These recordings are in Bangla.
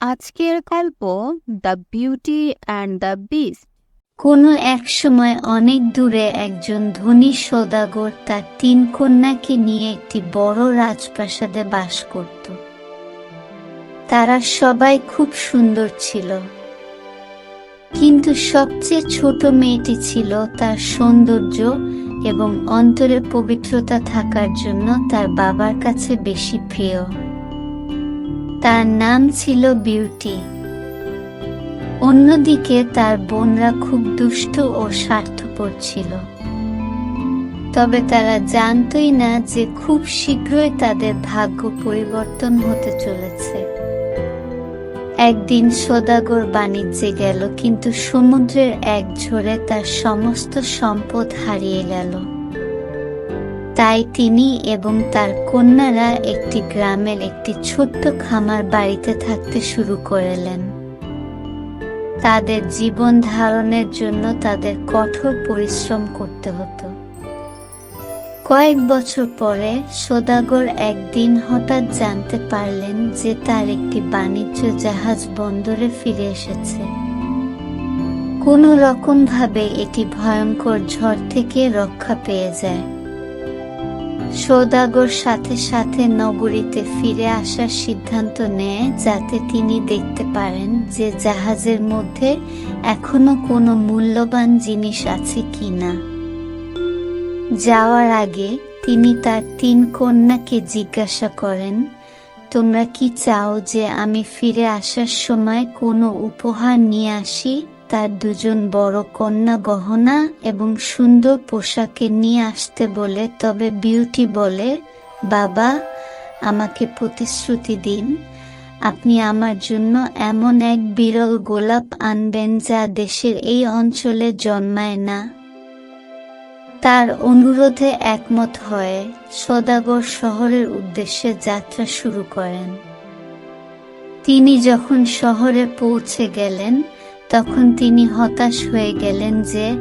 আজকের গল্প the beauty and the beast. কোনো এক সময় অনেক দূরে একজন ধনী সৌদাগর তার তিন কন্যাকে নিয়ে একটি বড় রাজপ্রাসাদে বাস করত। তারা সবাই খুব সুন্দর ছিল। কিন্তু সবচেয়ে ছোট মেয়েটি ছিল তার সৌন্দর্য এবং অন্তরে পবিত্রতা থাকার জন্য তার বাবার কাছে বেশি প্রিয়। তার নাম ছিল বিউটি। অন্যদিকে তার বোনরা খুব দুষ্ট ও স্বার্থপর ছিল। তবে তারা জানতই না যে খুব শীঘ্রই তাদের ভাগ্য পরিবর্তন হতে চলেছে। একদিন সদাগর বাণিজ্যে গেল, কিন্তু সমুদ্রের এক ঝড়ে তার সমস্ত সম্পদ হারিয়ে গেল। তাই তিনি এবং তার কন্যারা একটি গ্রামের একটি ছোট্ট খামার বাড়িতে থাকতে শুরু করলেন। তাদের জীবন ধারণের জন্য তাদের কঠোর পরিশ্রম করতে হতো। কয়েক বছর পরে সদাগর একদিন হঠাৎ জানতে পারলেন যে তার একটি বাণিজ্য জাহাজ বন্দরে ফিরে এসেছে। কোনো রকম ভাবে এটি ভয়ঙ্কর ঝড় থেকে রক্ষা পেয়ে যায়। সৌদাগর সাথে সাথে নগরীতে ফিরে আসার সিদ্ধান্ত নেয় যাতে তিনি দেখতে পারেন যে জাহাজের মধ্যে এখনও কোনো মূল্যবান জিনিস আছে কিনা। যাওয়ার আগে তিনি তার তিন কন্যাকে জিজ্ঞাসা করেন, তোমরা কি চাও যে আমি ফিরে আসার সময় কোনো উপহার নিয়ে আসি? তার দুজন বড় কন্যা গহনা এবং সুন্দর পোশাকে নিয়ে আসতে বলে, তবে বিউটি বলে, বাবা, আমাকে প্রতিশ্রুতি দিন। আপনি আমার জন্য এমন এক বিরল গোলাপ আনবেন যা দেশের এই অঞ্চলে জন্মায় না। তার অনুরোধে একমত হয়ে সদাগর শহরের উদ্দেশ্যে যাত্রা শুরু করেন। তিনি যখন শহরে পৌঁছে গেলেন তখন তিনি হতাশ হয়ে গেলেন যে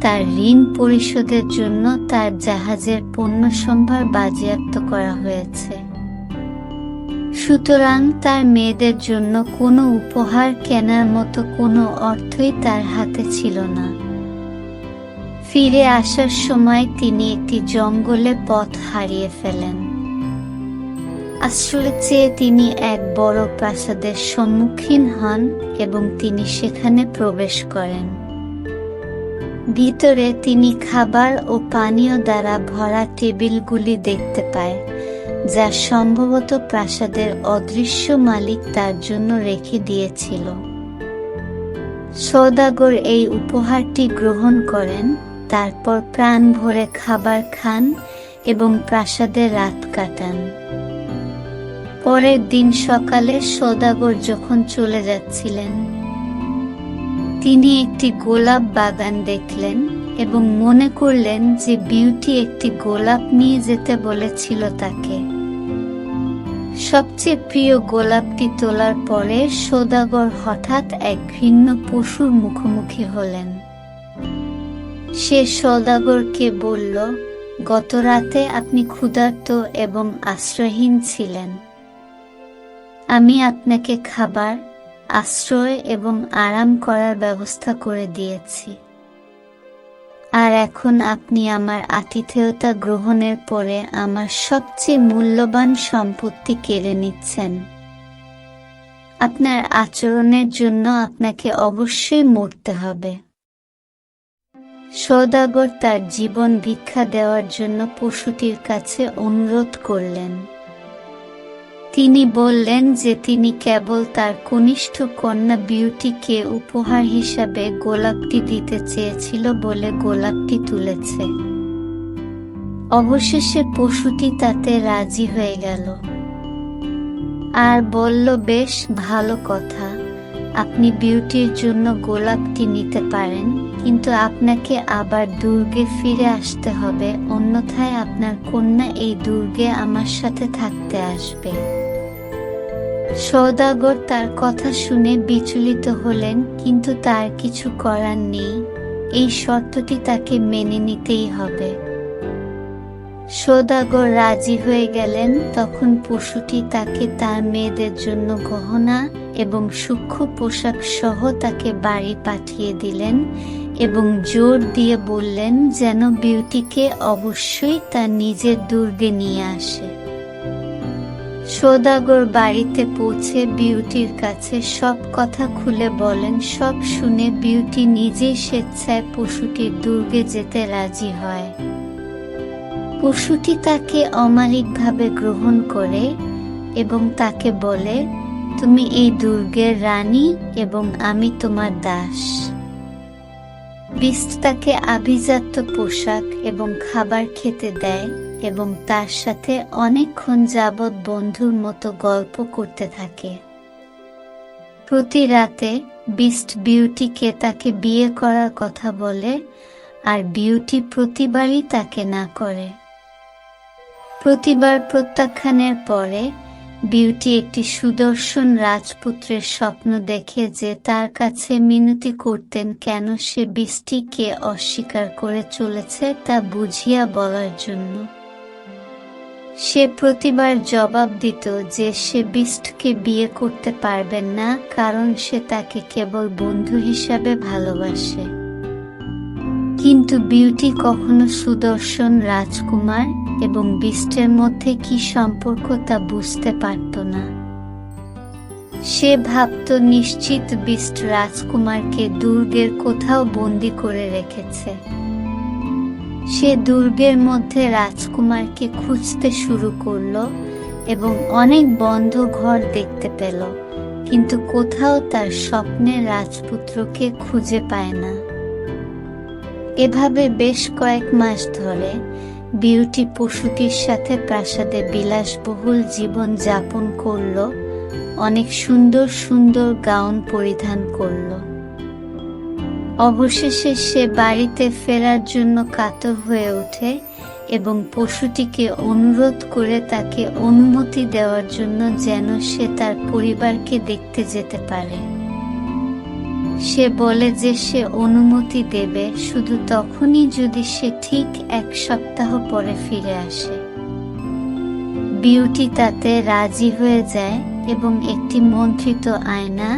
তার ঋণ পরিশোধের জন্য তার জাহাজের পণ্য সম্ভার বাজেয়াপ্ত করা হয়েছে। সুতরাং তার মেয়েদের জন্য কোনো উপহার কেনার মতো কোনো অর্থই তার হাতে ছিল না। ফিরে আসার সময় তিনি একটি জঙ্গলে পথ হারিয়ে ফেলেন। আশ্রয় চেয়ে তিনি এক বড় প্রাসাদের সম্মুখীন হন এবং তিনি সেখানে প্রবেশ করেন। ভিতরে তিনি খাবার ও পানীয় দ্বারা ভরা টেবিলগুলি দেখতে পায়, যা সম্ভবত প্রাসাদের অদৃশ্য মালিক তার জন্য রেখে দিয়েছিল। সৌদাগর এই উপহারটি গ্রহণ করেন, তারপর প্রাণ ভরে খাবার খান এবং প্রাসাদে রাত কাটান। পরের দিন সকালে সদাগর যখন চলে যাচ্ছিলেন, তিনি একটি গোলাপ বাগান দেখলেন এবং মনে করলেন যে বিউটি একটি গোলাপ নিয়ে যেতে বলেছিল তাকে। সবচেয়ে প্রিয় গোলাপটি তোলার পরে সদাগর হঠাৎ এক ঘৃণ্য পশুর মুখোমুখি হলেন। সে সদাগরকে বলল, গত রাতে আপনি ক্ষুধার্ত এবং আশ্রয়হীন ছিলেন। আমি আপনাকে খাবার, আশ্রয় এবং আরাম করার ব্যবস্থা করে দিয়েছি। আর এখন আপনি আমার আতিথেয়তা গ্রহণের পরে আমার সবচেয়ে মূল্যবান সম্পত্তি কেড়ে নিচ্ছেন। আপনার আচরণের জন্য আপনাকে অবশ্যই মরতে হবে। সৌদাগর তার জীবন ভিক্ষা দেওয়ার জন্য পশুটির কাছে অনুরোধ করলেন। তিনি বললেন যে তিনি কেবল তার কনিষ্ঠ কন্যা বিউটিকে উপহার হিসাবে গোলাপটি দিতে চেয়েছিল বলে গোলাপটি তুলেছে। অবশেষে পশুটি তাতে রাজি হয়ে গেল। আর বলল, বেশ, ভালো কথা। আপনি বিউটির জন্য গোলাপটি নিতে পারেন, কিন্তু আপনাকে আবার দুর্গে ফিরে আসতে হবে। অন্যথায় আপনার কন্যা এই দুর্গে আমার সাথে থাকতে আসবে। সৌদাগর তার কথা শুনে বিচলিত হলেন, কিন্তু তার কিছু করার নেই। এই শর্তটি তাকে মেনে নিতেই হবে। সৌদাগর রাজি হয়ে গেলেন, তখন পশুটি তাকে তার মেয়েদের জন্য গহনা এবং সূক্ষ্ম পোশাক সহ তাকে বাড়ি পাঠিয়ে দিলেন এবং জোর দিয়ে বললেন, যেন বিউটিকে অবশ্যই তার নিজের দুর্গে নিয়ে আসে। সৌদাগর বাড়িতে পৌঁছে বিউটির কাছে সব কথা খুলে বলেন, সব শুনে বিউটি নিজেই স্বেচ্ছায় পশুটির দুর্গে যেতে রাজি হয়। পশুটি তাকে অমালিকভাবে গ্রহণ করে এবং তাকে বলে, তুমি এই দুর্গের রানী এবং আমি তোমার দাস। বিস্ট তাকে আভিজাত্য পোশাক এবং খাবার খেতে দেয় এবং তার সাথে অনেকক্ষণ যাবৎ বন্ধুর মতো গল্প করতে থাকে। প্রতি রাতে বিস্ট বিউটিকে তাকে বিয়ে করার কথা বলে আর বিউটি প্রতিবারই তাকে না করে। প্রতিবার প্রত্যাখ্যানের পরে বিউটি একটি সুদর্শন রাজপুত্রের স্বপ্ন দেখে যে তার কাছে মিনতি করতেন কেন সে বৃষ্টিকে অস্বীকার করে চলেছে তা বুঝিয়া বলার জন্য। সে প্রতিবার জবাব দিত যে সে বিস্টকে বিয়ে করতে পারবেন না, কারণ সে তাকে কেবল বন্ধু হিসাবে ভালোবাসে। কিন্তু বিউটি কখনো সুদর্শন, রাজকুমার এবং বিস্টের মধ্যে কি সম্পর্ক তা বুঝতে পারত না। সে ভাবত নিশ্চিত বিস্ট রাজকুমারকে দুর্গের কোথাও বন্দি করে রেখেছে। সে দুর্গের মধ্যে রাজকুমারকে খুঁজতে শুরু করল এবং অনেক বন্ধ ঘর দেখতে পেল, কিন্তু কোথাও তার স্বপ্নের রাজপুত্রকে খুঁজে পায় না। এভাবে বেশ কয়েক মাস ধরে বিউটি পশুটির সাথে প্রাসাদে বিলাসবহুল জীবন যাপন করল, অনেক সুন্দর সুন্দর গাউন পরিধান করল। অবশেষে সে বাড়িতে ফেরার জন্য কাতর হয়ে ওঠে এবং পশুটিকে অনুরোধ করে তাকে অনুমতি দেওয়ার জন্য যেন সে তার পরিবারকে দেখতে যেতে পারে। সে বলে যে সে অনুমতি দেবে, শুধু তখনই যদি সে ঠিক এক সপ্তাহ পরে ফিরে আসে। বিউটি তাতে রাজি হয়ে যায় এবং একটি মন্ত্রিত আয়না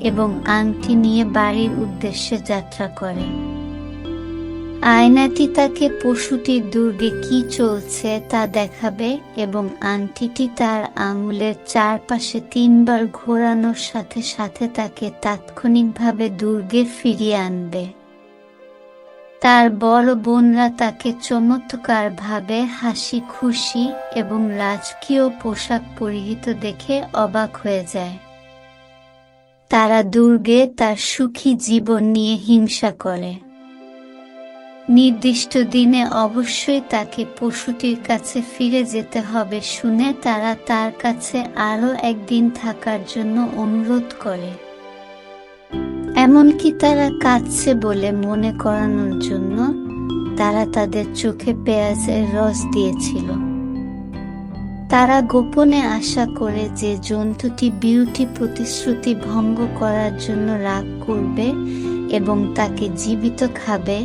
এবং আংটি নিয়ে বাড়ির উদ্দেশ্যে যাত্রা করে। আয়নাটি তাকে পশুটির দুর্গে কি চলছে তা দেখাবে এবং আংটিটি তার আঙুলের চারপাশে তিনবার ঘোরানোর সাথে সাথে তাকে তাৎক্ষণিকভাবে দুর্গে ফিরিয়ে আনবে। তার বড় বোনরা তাকে চমৎকারভাবে হাসি খুশি এবং রাজকীয় পোশাক পরিহিত দেখে অবাক হয়ে যায়। তারা দুর্গে তার সুখী জীবন নিয়ে হিংসা করে। নির্দিষ্ট দিনে অবশ্যই তাকে পশুটির কাছে ফিরে যেতে হবে শুনে তারা তার কাছে আরও একদিন থাকার জন্য অনুরোধ করে। এমনকি তারা কাঁদছে বলে মনে করানোর জন্য তারা তাদের চোখে পেঁয়াজের রস দিয়েছিল। তারা গোপনে আশা করে যে জন্তুটি বিউটি প্রতিশ্রুতি ভঙ্গ করার জন্য রাগ করবে এবং তাকে জীবিত খাবে,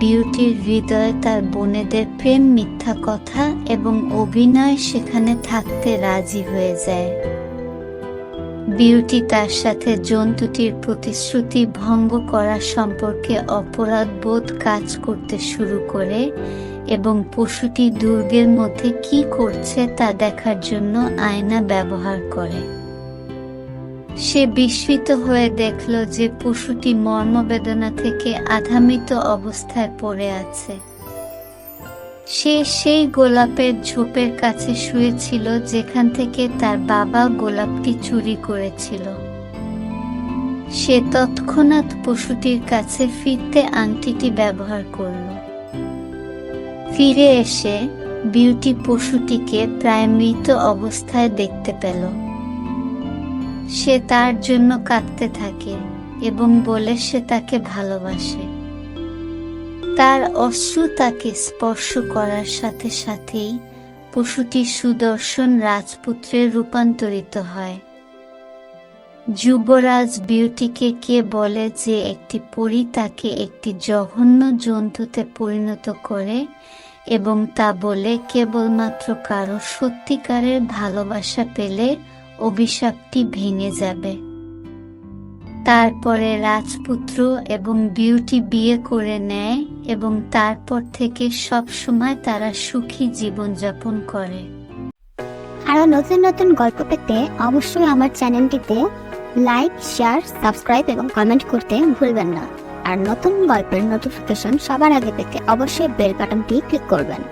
বিউটির হৃদয়ে তার বোনেদের প্রেম মিথ্যা কথা এবং অভিনয় সেখানে থাকতে রাজি হয়ে যায়। বিউটি তার সাথে জন্তুটির প্রতিশ্রুতি ভঙ্গ করা সম্পর্কে অপরাধ বোধ কাজ করতে শুরু করে এবং পশুটি দুর্গের মধ্যে কি করছে তা দেখার জন্য আয়না ব্যবহার করে। সে বিস্মিত হয়ে দেখল যে পশুটি মর্মবেদনা থেকে আধামিত অবস্থায় পড়ে আছে। সে সেই গোলাপের ঝোপের কাছে শুয়েছিল, যেখান থেকে তার বাবা গোলাপটি চুরি করেছিল। সে তৎক্ষণাৎ পশুটির কাছে ফিরতে আংটিটি ব্যবহার করল। ফিরে এসে বিউটি পশুটিকে প্রায় মৃত অবস্থায় দেখতে পেল। সে তার জন্য কাঁদতে থাকে এবং বলে সে তাকে ভালোবাসে। তার অশ্রু তাকে স্পর্শ করার সাথে সাথেই পশুটি সুদর্শন রাজপুত্রে রূপান্তরিত হয়। যুবরাজ বিউটিকে কে বলে যে একটি পরী তাকে একটি জঘন্য জন্তুতে পরিণত করে এবং তা বলে কেবলমাত্র কারও সত্যিকারের ভালোবাসা পেলে অভিশাপটি ভেঙে যাবে। তারপরে রাজপুত্র এবং বিউটি বিয়ে করে নেয় এবং তারপর থেকে সব সময় তারা সুখী জীবনযাপন করে। আরও নতুন নতুন গল্প পেতে অবশ্যই আমার চ্যানেলটিতে লাইক, শেয়ার, সাবস্ক্রাইব এবং কমেন্ট করতে ভুলবেন না। আর নতুন গল্পের নোটিফিকেশন সবার আগে পেতে অবশ্যই বেল বাটনটি ক্লিক করবেন।